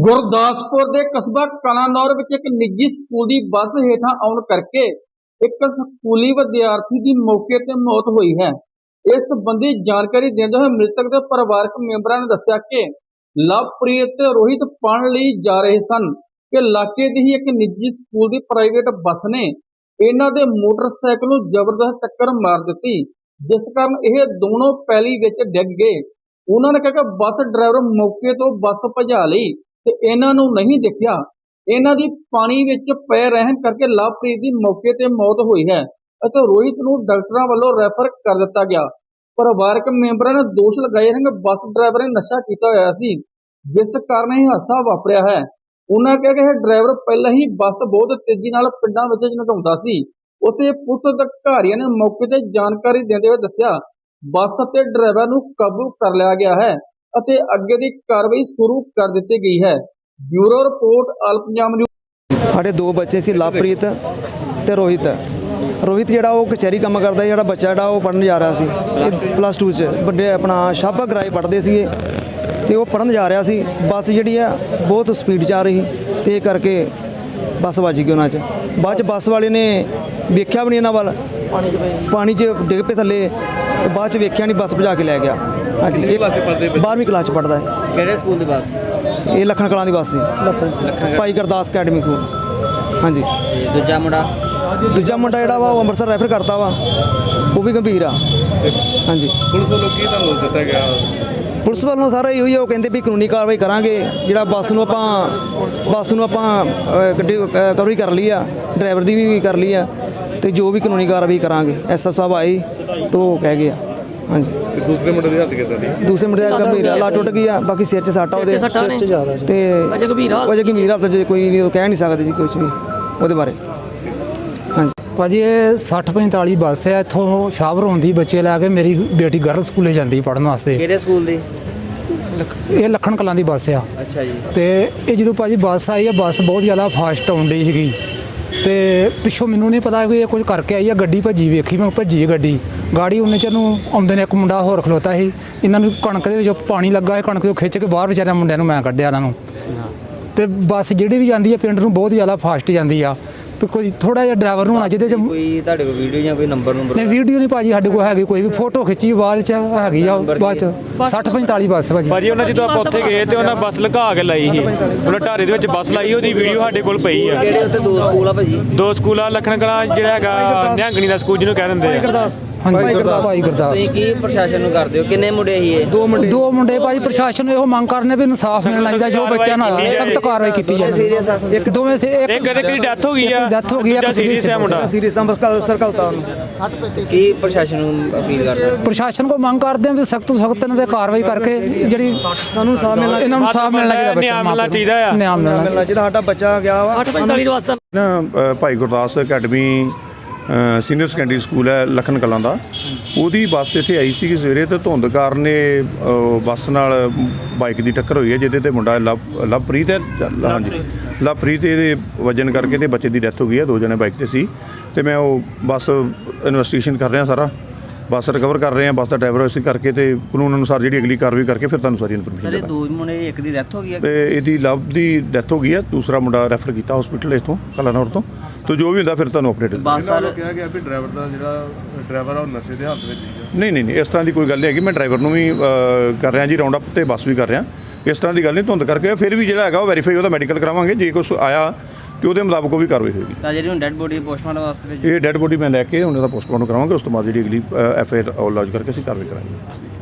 ਗੁਰਦਾਸਪੁਰ ਦੇ ਕਸਬਾ ਕਲਾਨੌਰ ਵਿੱਚ ਇੱਕ ਨਿੱਜੀ ਸਕੂਲ ਦੀ ਬੱਸ ਹੇਠਾਂ ਆਉਣ ਕਰਕੇ ਇੱਕ ਸਕੂਲੀ ਵਿਦਿਆਰਥੀ ਦੀ ਮੌਕੇ ਤੇ ਮੌਤ ਹੋਈ ਹੈ। ਇਸ ਸੰਬੰਧੀ ਜਾਣਕਾਰੀ ਦਿੰਦੇ ਹੋਏ ਮ੍ਰਿਤਕ ਦੇ ਪਰਿਵਾਰਕ ਮੈਂਬਰਾਂ ਨੇ ਦੱਸਿਆ ਕਿ ਲਵਪ੍ਰੀਤ ਤੇ ਰੋਹਿਤ ਪੜ੍ਹਨ ਲਈ ਜਾ ਰਹੇ ਸਨ ਕਿ ਇਲਾਕੇ ਦੀ ਹੀ ਇੱਕ ਨਿੱਜੀ ਸਕੂਲ ਦੀ ਪ੍ਰਾਈਵੇਟ ਬੱਸ ਨੇ ਇਹਨਾਂ ਦੇ ਮੋਟਰਸਾਈਕਲ ਨੂੰ ਜ਼ਬਰਦਸਤ ਟੱਕਰ ਮਾਰ ਦਿੱਤੀ, ਜਿਸ ਕਾਰਨ ਇਹ ਦੋਨੋਂ ਪੈਲੀ ਵਿੱਚ ਡਿੱਗ ਗਏ। ਉਹਨਾਂ ਨੇ ਕਿਹਾ ਕਿ ਬੱਸ ਡਰਾਈਵਰ ਮੌਕੇ ਤੋਂ ਬੱਸ ਭਜਾ ਲਈ ਤੇ ਇਹਨਾਂ ਨੂੰ ਨਹੀਂ ਦੇਖਿਆ। ਇਹਨਾਂ ਦੀ ਪਾਣੀ ਵਿੱਚ ਪੈ ਰਹਿਣ ਕਰਕੇ ਲਵਪ੍ਰੀਤ ਦੀ ਮੌਕੇ ਤੇ ਮੌਤ ਹੋਈ ਹੈ ਅਤੇ ਰੋਹਿਤ ਨੂੰ ਡਾਕਟਰਾਂ ਵੱਲੋਂ ਰੈਫਰ ਕਰ ਦਿੱਤਾ ਗਿਆ। ਪਰਿਵਾਰਕ ਮੈਂਬਰਾਂ ਨੇ ਦੋਸ਼ ਲਗਾਏ ਹਨ ਕਿ ਬੱਸ ਡਰਾਈਵਰ ਨੇ ਨਸ਼ਾ ਕੀਤਾ ਹੋਇਆ ਸੀ, ਜਿਸ ਕਾਰਨ ਇਹ ਹਾਦਸਾ ਵਾਪਰਿਆ ਹੈ। ਉਹਨਾਂ ਕਿਹਾ ਕਿ ਇਹ ਡਰਾਈਵਰ ਪਹਿਲਾਂ ਹੀ ਬੱਸ ਬਹੁਤ ਤੇਜ਼ੀ ਨਾਲ ਪਿੰਡਾਂ ਵਿੱਚ ਨਟਾਉਂਦਾ ਸੀ। ਉਸੇ ਪੁਲਿਸ ਅਧਿਕਾਰੀਆਂ ਨੇ ਮੌਕੇ ਤੇ ਜਾਣਕਾਰੀ ਦਿੰਦੇ ਹੋਏ ਦੱਸਿਆ, ਬੱਸ ਅਤੇ ਡਰਾਈਵਰ ਨੂੰ ਕਾਬੂ ਕਰ ਲਿਆ ਗਿਆ ਹੈ। ਅਤੇ ਅੱਗੇ ਦੀ ਕਾਰਵਾਈ ਸ਼ੁਰੂ ਕਰ ਦਿੱਤੀ ਗਈ ਹੈ। Bureau report all Punjab news. ਸਾਡੇ ਦੋ ਬੱਚੇ ਸੀ, ਲਵਪ੍ਰੀਤ ਤੇ ਰੋਹਿਤ। ਰੋਹਿਤ ਜਿਹੜਾ ਉਹ ਕਚਹਿਰੀ ਕੰਮ ਕਰਦਾ, ਜਿਹੜਾ ਬੱਚਾ ਜਿਹੜਾ ਉਹ ਪੜਨ ਜਾ ਰਿਹਾ ਸੀ। ਪਲੱਸ 2 ਚ ਵੱਡੇ ਆਪਣਾ ਸ਼ਾਬਾ ਗਰਾਈ ਪੜਦੇ ਸੀਗੇ ਤੇ ਉਹ ਪੜਨ ਜਾ ਰਿਹਾ ਸੀ। ਬੱਸ ਜਿਹੜੀ ਆ, ਬਹੁਤ ਸਪੀਡ 'ਚ ਆ ਰਹੀ ਤੇ ਇਹ ਕਰਕੇ ਬੱਸ ਵੱਜ ਗਈ ਉਹਨਾਂ 'ਚ। ਬਾਅਦ 'ਚ ਬੱਸ ਵਾਲੇ ਨੇ ਵੇਖਿਆ ਵੀ ਨਹੀਂ ਇਹਨਾਂ ਵੱਲ। ਪਾਣੀ 'ਚ ਡਿੱਗ ਪਏ ਥੱਲੇ ਤੇ ਬਾਅਦ 'ਚ ਵੇਖਿਆ ਨਹੀਂ, ਬੱਸ ਭਜਾ ਕੇ ਲੈ ਗਿਆ। ਹਾਂਜੀ। ਇਹ 12ਵੀਂ ਕਲਾਸ 'ਚ ਪੜਦਾ ਹੈ ਕਿਹੜੇ ਸਕੂਲ ਦੀ ਬੱਸ? ਇਹ ਲੱਖਣ ਕਲਾਂ ਦੀ ਬੱਸ ਸੀ। ਭਾਈ ਗੁਰਦਾਸ ਅਕੈਡਮੀ ਕੋਲ। ਹਾਂਜੀ। ਤੇ ਦੂਜਾ ਮੁੰਡਾ? ਦੂਜਾ ਮੁੰਡਾ ਜਿਹੜਾ ਵਾ ਉਹ ਅੰਮ੍ਰਿਤਸਰ ਰੈਫਰ ਕਰਤਾ ਵਾ। ਉਹ ਵੀ ਗੰਭੀਰ ਆ। ਹਾਂਜੀ। ਪੁਲਿਸ ਵੱਲੋਂ ਕੀ ਤੁਹਾਨੂੰ ਦਿੱਤਾ ਗਿਆ? ਪੁਲਿਸ ਵੱਲੋਂ ਸਾਰਾ ਇਹੋ ਹੀ ਆ, ਉਹ ਕਹਿੰਦੇ ਵੀ ਕਾਨੂੰਨੀ ਕਾਰਵਾਈ ਕਰਾਂਗੇ। ਜਿਹੜਾ ਬੱਸ ਨੂੰ ਆਪਾਂ ਬੱਸ ਨੂੰ ਆਪਾਂ ਗੱਡੀ ਕਵਰੀ ਕਰ ਲਈ ਆ। ਡਰਾਈਵਰ ਦੀ ਵੀ ਕਰ ਲਈ ਆ। ਤੇ ਜੋ ਵੀ ਕਾਨੂੰਨੀ ਕਾਰਵਾਈ ਕਰਾਂਗੇ। ਐਸਐਸ ਸਾਹਿਬ ਆਏ ਤੋਂ ਕਹਿ ਗਏ ਆ। ਹਾਂਜੀ। ਤੇ ਦੂਸਰੇ ਮੁੰਡੇ ਦੀ ਹੱਥ ਕਿੱਦਾਂ ਦੀ? ਦੂਸਰੇ ਮੁੰਡੇ ਦਾ ਗੰਭੀਰ ਆ ਲੱਤ ਟੁੱਟ ਗਈ ਆ ਬਾਕੀ ਸਿਰ 'ਚ ਸੱਟ ਆ ਉਹਦੇ। ਤੇ ਅਜੇ ਗੰਭੀਰ ਹਾਲਤ ਅਜੇ ਗੰਭੀਰ ਹਾਲਤ 'ਚ ਕੋਈ ਨਹੀਂ ਉਹ ਕਹਿ ਨਹੀਂ ਸਕਦੇ ਜੀ ਕੁਝ ਵੀ ਉਹਦੇ ਬਾਰੇ। ਹਾਂਜੀ। ਭਾਜੀ ਇਹ 60 45 ਬੱਸ ਹੈ ਇੱਥੋਂ ਸ਼ਾਹਪੁਰ ਹੁੰਦੀ ਬੱਚੇ ਲੈ ਕੇ ਮੇਰੀ ਬੇਟੀ ਗਰਲ ਸਕੂਲੇ ਜਾਂਦੀ ਪੜਨ ਵਾਸਤੇ। ਕਿਹੜੇ ਸਕੂਲ ਦੀ? ਇਹ ਲੱਖਣ ਕਲਾਂ ਦੀ ਬੱਸ ਆ। ਅੱਛਾ ਜੀ। ਤੇ ਇਹ ਜਦੋਂ ਭਾਜੀ ਬੱਸ ਆਈ ਆ ਬੱਸ ਬਹੁਤ ਜ਼ਿਆਦਾ ਫਾਸਟ ਆਉਂਦੀ ਸੀਗੀ। ਤੇ ਪਿੱਛੋਂ ਮੈਨੂੰ ਨਹੀਂ ਪਤਾ ਵੀ ਇਹ ਕੁਝ ਕਰਕੇ ਆਈ ਆ, ਗੱਡੀ ਭੱਜੀ ਵੇਖੀ, ਮੈਂ ਭੱਜੀ ਗੱਡੀ। ਗਾੜੀ ਉਹਨੇ ਚ ਨੂੰ ਆਉਂਦੇ ਨੇ ਇੱਕ ਮੁੰਡਾ ਹੋਰ ਖਲੋਤਾ ਸੀ। ਇਹਨਾਂ ਨੂੰ ਕਣਕ ਦੇ ਵਿੱਚ ਪਾਣੀ ਲੱਗਾ ਹੈ ਕਣਕ ਤੋਂ ਖਿੱਚ ਕੇ ਬਾਹਰ ਵਿਚਾਰਿਆਂ ਮੁੰਡਿਆਂ ਨੂੰ ਮੈਂ ਕੱਢਿਆ ਇਹਨਾਂ ਨੂੰ। ਤੇ ਬੱਸ ਜਿਹੜੀ ਵੀ ਜਾਂਦੀ ਹੈ ਪਿੰਡ ਨੂੰ ਬਹੁਤ ਜ਼ਿਆਦਾ ਫਾਸਟ ਜਾਂਦੀ ਆ। ਤੇ ਕੋਈ ਥੋੜਾ ਜਿਹਾ ਡਰਾਈਵਰ ਨੂੰ ਹੋਣਾ ਜਿਹਦੇ ਚ ਕੋਈ ਤੁਹਾਡੇ ਕੋਲ ਵੀਡੀਓ ਜਾਂ ਕੋਈ ਨੰਬਰ ਨੰਬਰ ਨਹੀਂ ਵੀਡੀਓ ਨਹੀਂ ਭਾਜੀ ਸਾਡੇ ਕੋਲ ਹੈਗੀ ਕੋਈ ਵੀ ਫੋਟੋ ਖਿੱਚੀ ਬਾਅਦ ਚ ਹੈਗੀ ਆ ਬਾਅਦ ਚ। 60 45 ਬੱਸ ਭਾਜੀ। ਭਾਜੀ ਉਹਨਾਂ ਜਦੋਂ ਆਪਾਂ ਉੱਥੇ ਗਏ ਤੇ ਉਹਨਾਂ ਬੱਸ ਲਗਾ ਕੇ ਲਾਈ ਸੀ। ਉਹਨਾਂ ਢਾਰੇ ਦੇ ਵਿੱਚ ਬੱਸ ਲਾਈ ਉਹਦੀ ਵੀਡੀਓ ਸਾਡੇ ਕੋਲ ਪਈ ਆ। ਕਿਹੜੇ ਉੱਥੇ? ਦੋ ਸਕੂਲ ਆ ਭਾਜੀ। ਦੋ ਸਕੂਲ ਆ ਲਖਣ ਕਲਾਂ ਜਿਹੜਾ ਹੈਗਾ ਨਿਹੰਗਣੀ ਦਾ ਸਕੂਲ ਜਿਹਨੂੰ ਕਹਿ ਦਿੰਦੇ ਆ। ਗੁਰਦਾਸ। ਹਾਂਜੀ ਭਾਈ ਗੁਰਦਾਸ। ਤੁਸੀਂ ਕੀ ਪ੍ਰਸ਼ਾਸਨ ਨੂੰ ਕਰਦੇ ਹੋ? ਕਿੰਨੇ ਮੁੰਡੇ ਸੀ ਇਹ? ਦੋ ਮੁੰਡੇ। ਦੋ ਮੁੰਡੇ ਭਾਜੀ ਪ੍ਰਸ਼ਾਸਨ ਨੂੰ ਇਹੋ ਮੰਗ ਕਰਨੇ ਵੀ ਇਨਸਾਫ ਮਿਲਣਾ ਚਾਹੀਦਾ ਜੋ ਬੱਚਿਆਂ ਨਾਲ ਸਖਤ ਕਾਰਵਾਈ ਕੀਤੀ ਜਾਵੇ ਇੱਕ ਦੋਵੇਂ ਸੇ ਇੱਕ ਕਿ ਡੈਥ ਹੋ ਗਈ ਆ। ਡੈਥ ਹੋ ਗਈ ਆ ਦੂਜਾ ਸੀਰੀਅਸ ਆ ਮੁੰਡਾ। ਸੀਰੀਅਸ ਅੰਮ੍ਰਿਤਸਰ ਸਰਕਲ ਤਾਂ ਉਹਨੂੰ। ਕੀ ਪ੍ਰਸ਼ਾਸਨ ਨੂੰ ਅਪੀਲ ਕਰਦੇ ਹੋ? ਪ੍ਰਸ਼ਾਸਨ ਕੋ ਮੰਗ ਕਰਦੇ ਆ ਵੀ ਸਖਤ ਤੋਂ ਸਖਤ ਇਹਨਾਂ ਤੇ ਕਾਰਵਾਈ ਕਰਕੇ ਜਿਹੜੀ ਸਾਨੂੰ ਇਨਸਾਫ ਮਿਲਣਾ ਇਹਨਾਂ ਨੂੰ ਇਨਸਾਫ ਮਿਲਣਾ ਚਾਹੀਦਾ ਨੂੰ ਮਿਲਣਾ ਚਾਹੀਦਾ ਆ। ਨਿਆਂ ਮਿਲਣਾ ਚਾਹੀਦਾ। ਸਾਡਾ ਬੱਚਾ ਗਿਆ ਵਾ। ਨਾ ਅ, Bhai Gurdas academy senior secondary school ਹੈ ਲਖਨ ਕਲਾਂ ਦਾ। ਉਹਦੀ ਬੱਸ ਇੱਥੇ ਆਈ ਸੀ ਸਵੇਰੇ ਤੇ ਧੁੰਦ ਕਾਰਨ ਇਹ ਬੱਸ ਨਾਲ ਬਾਈਕ ਦੀ ਟੱਕਰ ਹੋਈ ਹੈ ਜਿਹਦੇ ਤੇ ਮੁੰਡਾ ਲਵ ਲਵਪ੍ਰੀਤ ਹੈ। ਹਾਂਜੀ। ਲਵਪ੍ਰੀਤ। ਇਹਦੇ ਵਜਨ ਕਰਕੇ ਤੇ ਬੱਚੇ ਦੀ ਡੈਥ ਹੋ ਗਈ ਹੈ ਦੋ ਜਣੇ ਬਾਈਕ ਤੇ ਸੀ। ਤੇ ਮੈਂ ਉਹ ਬੱਸ ਇਨਵੈਸਟੀਗੇਸ਼ਨ ਕਰ ਰਿਹਾ ਸਾਰਾ। ਬੱਸ ਰਿਕਵਰ ਕਰ ਰਹੇ ਹਾਂ ਬੱਸ ਦਾ ਡਰਾਈਵਰ ਅਸੀਂ ਕਰਕੇ ਤੇ ਕਾਨੂੰਨ ਅਨੁਸਾਰ ਜਿਹੜੀ ਅਗਲੀ ਕਾਰਵਾਈ ਕਰਕੇ ਫਿਰ ਤੁਹਾਨੂੰ ਸਾਰੀ ਇਨਫੋਰਮੇਸ਼ਨ ਦੇਵਾਂਗੇ ਦੋ ਮੁੰਡੇ ਇੱਕ ਦੀ ਡੈਥ ਹੋ ਗਈ ਹੈ ਤੇ ਇਹਦੀ ਲਵ ਦੀ ਡੈਥ ਹੋ ਗਈ ਹੈ ਦੂਸਰਾ ਮੁੰਡਾ ਰੈਫਰ ਕੀਤਾ ਹਸਪੀਟਲ ਇਥੋਂ ਕਲਾਨੌਰ ਤੋਂ। ਤੇ ਜੋ ਵੀ ਹੁੰਦਾ ਫਿਰ ਤੁਹਾਨੂੰ ਅਪਡੇਟ ਬੱਸ ਵਾਲੇ ਕਿਹਾ ਗਿਆ ਵੀ ਡਰਾਈਵਰ ਦਾ ਜਿਹੜਾ ਡਰਾਈਵਰ ਆ ਉਹ ਨਸ਼ੇ ਦੇ ਹਾਲਤ ਵਿੱਚ ਨਹੀਂ ਨਹੀਂ ਨਹੀਂ ਇਸ ਤਰ੍ਹਾਂ ਦੀ ਕੋਈ ਗੱਲ ਨਹੀਂ ਹੈਗੀ ਮੈਂ ਡਰਾਈਵਰ ਨੂੰ ਵੀ ਕਰ ਰਿਹਾ ਜੀ ਰਾਉਂਡ ਅਪ ਤੇ ਬੱਸ ਵੀ ਕਰ ਰਿਹਾ। ਇਸ ਤਰ੍ਹਾਂ ਦੀ ਗੱਲ ਨਹੀਂ ਧੁੰਦ ਕਰਕੇ ਫਿਰ ਵੀ ਜਿਹੜਾ ਹੈਗਾ ਉਹ ਵੈਰੀਫਾਈ ਉਹਦਾ ਮੈਡੀਕਲ ਕਰਾਵਾਂਗੇ ਜੇ ਕੁਝ ਆਇਆ ਤੇ ਉਹਦੇ ਮੁਤਾਬਕ ਉਹ ਵੀ ਕਾਰਵਾਈ ਹੋਏਗੀ। ਤਾਂ ਜਿਹੜੀ ਹੁਣ ਡੈਡ ਬੋਡੀ ਪੋਸਟਮਾਰਟਮ ਵਾਸਤੇ ਭੇਜੀ ਇਹ ਡੈੱਡ ਬੋਡੀ ਮੈਂ ਲੈ ਕੇ ਹੁਣ ਉਹਦਾ ਪੋਸਟਮਾਰਟਮ ਕਰਾਵਾਂਗੇ ਉਸ ਤੋਂ ਬਾਅਦ ਜਿਹੜੀ ਅਗਲੀ ਐਫ ਆਈ ਆਰ ਲੌਜ ਕਰਕੇ ਅਸੀਂ ਕਾਰਵਾਈ ਕਰਾਂਗੇ।